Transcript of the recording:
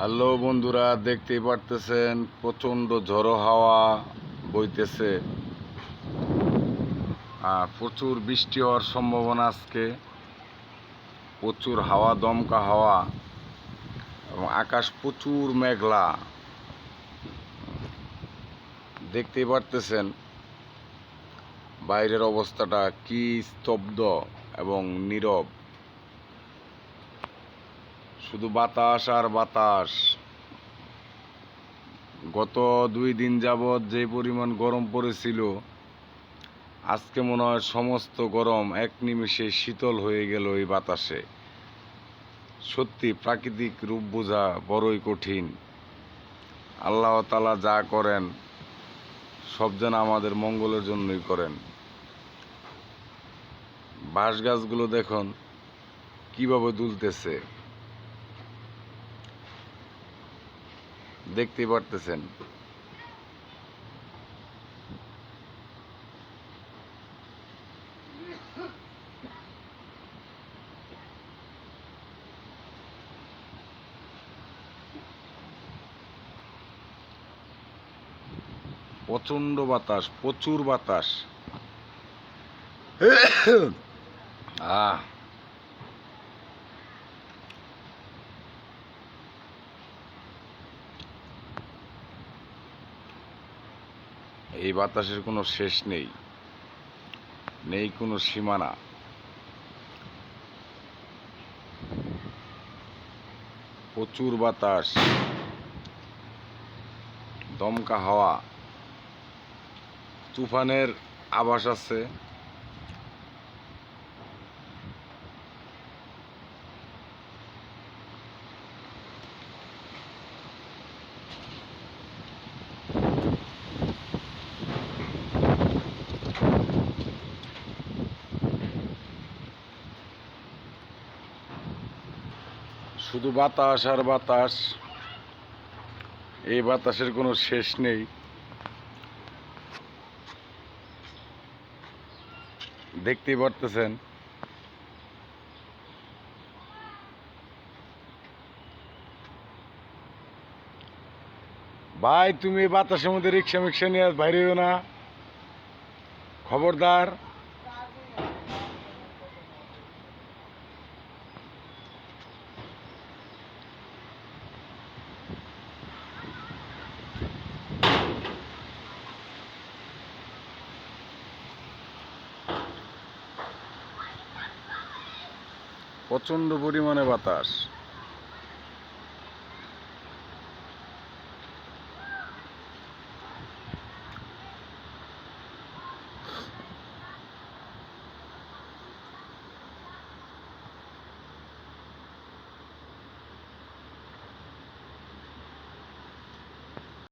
Hello বন্ধুরা, দেখতেই পারতেছেন, প্রচণ্ড ঝড়ো হাওয়া বইতেছে। আর প্রচুর বৃষ্টি হওয়ার সম্ভাবনা আজকে। প্রচুর হাওয়া, দমকা হাওয়া, এবং আকাশ প্রচুর মেঘলা। দেখতেই পারতেছেন বাইরের অবস্থাটা কি স্তব্ধ এবং নীরব। শুধু বাতাস আর বাতাস। গত দুই দিন যাবৎ যে পরিমাণ গরম পড়েছিল, আজকে মনে হয় সমস্ত গরম এক নিমিষে শীতল হয়ে গেল এই বাতাসে। সত্যি প্রাকৃতিক রূপ বোঝা বড়ই কঠিন। আল্লাহ তালা যা করেন, সব যেন আমাদের মঙ্গলের জন্যই করেন। বাঁশ গাছগুলো দেখুন, কীভাবে দুলতেছে। দেখতেই পারতেছেন। প্রচণ্ড বাতাস প্রচুর বাতাস। আহ! এই বাতাসের কোনো শেষ নেই। নেই কোনো সীমানা। প্রচুর বাতাস। দমকা হাওয়া। তুফানের আভাস আছে। শুধু বাতাস আর বাতাস। এই বাতাসের কোনো শেষ নেই। দেখতেই পারতেছেন। ভাই, তুমি বাতাসের মধ্যে রিক্সা মিক্সা নিয়ে বাইরে না। খবরদার। প্রচণ্ড পরিমাণে বাতাস।